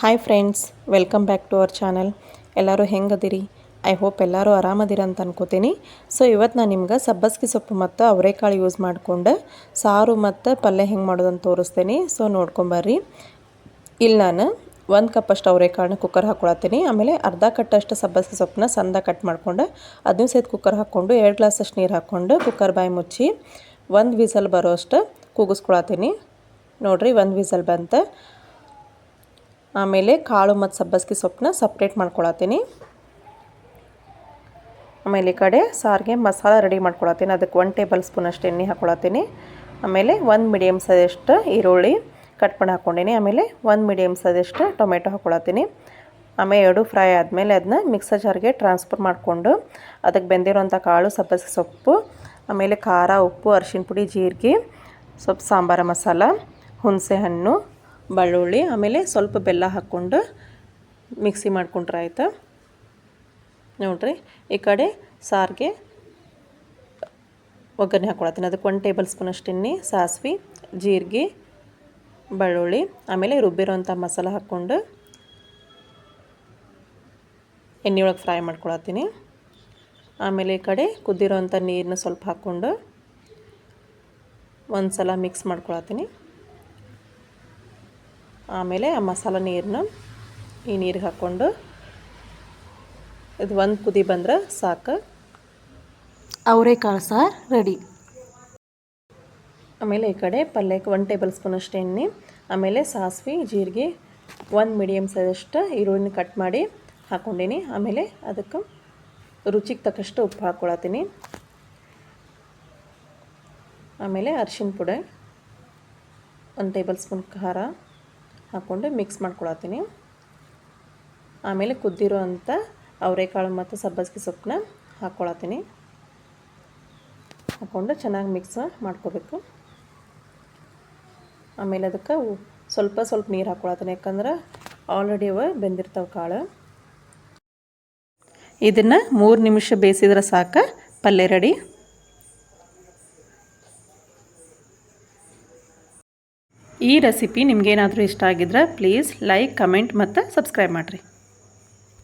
Hi friends welcome back to our channel ಎಲ್ಲರೂ ಹೆಂಗದಿರಿ? I hope ಎಲ್ಲರೂ ಆರಾಮದಿರ ಅಂತ ಅನ್ಕೋತೀನಿ. ಸೊ ಇವತ್ತು ನಾನು ನಿಮ್ಗೆ ಸಬ್ಬಸ್ಗಿ ಸೊಪ್ಪು ಮತ್ತು ಅವರೆಕಾಳು ಯೂಸ್ ಮಾಡಿಕೊಂಡು ಸಾರು ಮತ್ತು ಪಲ್ಯ ಹೆಂಗೆ ಮಾಡೋದಂತ ತೋರಿಸ್ತೀನಿ. ಸೊ ನೋಡ್ಕೊಂಬರ್ರಿ ಇಲ್ಲಿ ನಾನು ಒಂದು ಕಪ್ಪಷ್ಟು ಅವರೆಕಾಳನ್ನ ಕುಕ್ಕರ್ ಹಾಕ್ಕೊಳತ್ತೀನಿ ಆಮೇಲೆ ಅರ್ಧ ಕಟ್ಟಷ್ಟು ಸಬ್ಬಸ್ಗೆ ಸೊಪ್ಪನ್ನ ಸಣ್ಣ ಕಟ್ ಮಾಡ್ಕೊಂಡು ಅದನ್ನ ಸಹಿತ ಕುಕ್ಕರ್ ಹಾಕ್ಕೊಂಡು ಎರಡು ಗ್ಲಾಸಷ್ಟು ನೀರು ಹಾಕ್ಕೊಂಡು ಕುಕ್ಕರ್ ಬಾಯಿ ಮುಚ್ಚಿ ಒಂದು ವಿಸಲ್ ಬರೋಷ್ಟು ಕೂಗಿಸ್ಕೊಳತ್ತೀನಿ. ನೋಡಿರಿ ಒಂದು ವಿಸಲ್ ಬಂತ. ಆಮೇಲೆ ಕಾಳು ಮತ್ತು ಸಬ್ಬಸ್ಗೆ ಸೊಪ್ಪನ್ನ ಸಪ್ರೇಟ್ ಮಾಡ್ಕೊಳತ್ತೀನಿ. ಆಮೇಲೆ ಈ ಕಡೆ ಸಾರಿಗೆ ಮಸಾಲ ರೆಡಿ ಮಾಡ್ಕೊಳತ್ತೀನಿ. ಅದಕ್ಕೆ ಒನ್ ಟೇಬಲ್ ಸ್ಪೂನ್ ಅಷ್ಟು ಎಣ್ಣೆ ಹಾಕ್ಕೊಳತ್ತೀನಿ ಆಮೇಲೆ ಒಂದು ಮೀಡಿಯಮ್ ಸೈಜಷ್ಟು ಈರುಳ್ಳಿ ಕಟ್ ಮಾಡಿ ಹಾಕ್ಕೊಂಡೀನಿ ಆಮೇಲೆ ಒಂದು ಮೀಡಿಯಮ್ ಸೈಜಷ್ಟು ಟೊಮೆಟೊ ಹಾಕ್ಕೊಳತ್ತೀನಿ ಆಮೇಲೆ ಎರಡು ಫ್ರೈ ಆದಮೇಲೆ ಅದನ್ನ ಮಿಕ್ಸರ್ ಜಾರ್ಗೆ ಟ್ರಾನ್ಸ್ಫರ್ ಮಾಡಿಕೊಂಡು ಅದಕ್ಕೆ ಬೆಂದಿರೋಂಥ ಕಾಳು, ಸಬ್ಬಸ್ಗೆ ಸೊಪ್ಪು, ಆಮೇಲೆ ಖಾರ, ಉಪ್ಪು ಅರಿಶಿನ ಪುಡಿ, ಜೀರಿಗೆ, ಸೊಪ್ಪು, ಸಾಂಬಾರ, ಮಸಾಲ, ಹುಣಸೆ ಹಣ್ಣು ಬೆಳ್ಳುಳ್ಳಿ, ಆಮೇಲೆ ಸ್ವಲ್ಪ ಬೆಲ್ಲ ಹಾಕ್ಕೊಂಡು ಮಿಕ್ಸಿ ಮಾಡ್ಕೊಂಡ್ರೆ ಆಯಿತು? ನೋಡಿರಿ, ಈ ಕಡೆ ಸಾರಿಗೆ ಒಗ್ಗರಣೆ ಹಾಕ್ಕೊಳತ್ತೀನಿ ಅದಕ್ಕೆ ಒಂದು ಟೇಬಲ್ ಸ್ಪೂನ್ ಎಣ್ಣೆ, ಸಾಸಿವೆ, ಜೀರಿಗೆ, ಬೆಳ್ಳುಳ್ಳಿ, ಆಮೇಲೆ ರುಬ್ಬಿರೋಂಥ ಮಸಾಲ ಹಾಕ್ಕೊಂಡು ಎಣ್ಣೆ ಒಳಗೆ ಫ್ರೈ ಮಾಡ್ಕೊಳತ್ತೀನಿ. ಆಮೇಲೆ ಈ ಕಡೆ ಕುದ್ದಿರೋಂಥ ನೀರನ್ನ ಸ್ವಲ್ಪ ಹಾಕ್ಕೊಂಡು ಒಂದು ಸಲ ಮಿಕ್ಸ್ ಮಾಡ್ಕೊಳತ್ತೀನಿ. ಆಮೇಲೆ ಆ ಮಸಾಲ ನೀರನ್ನ ಈ ನೀರಿಗೆ ಹಾಕ್ಕೊಂಡು ಇದು ಒಂದು ಕುದಿ ಬಂದ್ರೆ ಸಾಕು. ಅವರೆಕಾಳು ಸಾರು ರೆಡಿ. ಆಮೇಲೆ ಈ ಕಡೆ ಪಲ್ಯಕ್ಕೆ ಒಂದು ಟೇಬಲ್ ಸ್ಪೂನ್ ಅಷ್ಟು ಎಣ್ಣೆ ಆಮೇಲೆ ಸಾಸಿವೆ ಜೀರಿಗೆ ಒಂದು ಮೀಡಿಯಮ್ ಸೈಜಷ್ಟು ಈರುಳ್ಳಿನ ಕಟ್ ಮಾಡಿ ಹಾಕ್ಕೊಂಡೀನಿ ಆಮೇಲೆ ಅದಕ್ಕೆ ರುಚಿಗೆ ತಕ್ಕಷ್ಟು ಉಪ್ಪು ಹಾಕ್ಕೊಳತ್ತೀನಿ ಆಮೇಲೆ ಅರಿಶಿನ ಪುಡಿ ಒಂದು ಟೇಬಲ್ ಸ್ಪೂನ್ ಖಾರ. ಹಾಕ್ಕೊಂಡು ಮಿಕ್ಸ್ ಮಾಡ್ಕೊಳತ್ತೀನಿ. ಆಮೇಲೆ ಕುದ್ದಿರೋ ಅಂಥ ಅವರೆಕಾಳು ಮತ್ತು ಸಬ್ಬಸ್ಗೆ ಸೊಪ್ಪನ್ನ ಹಾಕ್ಕೊಳತ್ತೀನಿ. ಹಾಕ್ಕೊಂಡು ಚೆನ್ನಾಗಿ ಮಿಕ್ಸ್ ಮಾಡ್ಕೋಬೇಕು. ಆಮೇಲೆ ಅದಕ್ಕೆ ಸ್ವಲ್ಪ ಸ್ವಲ್ಪ ನೀರು ಹಾಕ್ಕೊಳತ್ತೀನಿ. ಯಾಕಂದ್ರೆ ಆಲ್ರೆಡಿ ಅವ ಬೆಂದಿರ್ತಾವೆ ಕಾಳು. ಇದನ್ನು ಮೂರು ನಿಮಿಷ ಬೇಯಿಸಿದ್ರೆ ಸಾಕು. ಪಲ್ಯ ರೆಡಿ ಈ ರೆಸಿಪಿ ನಿಮಗೇನಾದರೂ ಇಷ್ಟ ಆಗಿದ್ರೆ ಪ್ಲೀಸ್ ಲೈಕ್ ಕಮೆಂಟ್ ಮತ್ತು ಸಬ್ಸ್ಕ್ರೈಬ್ ಮಾಡಿರಿ.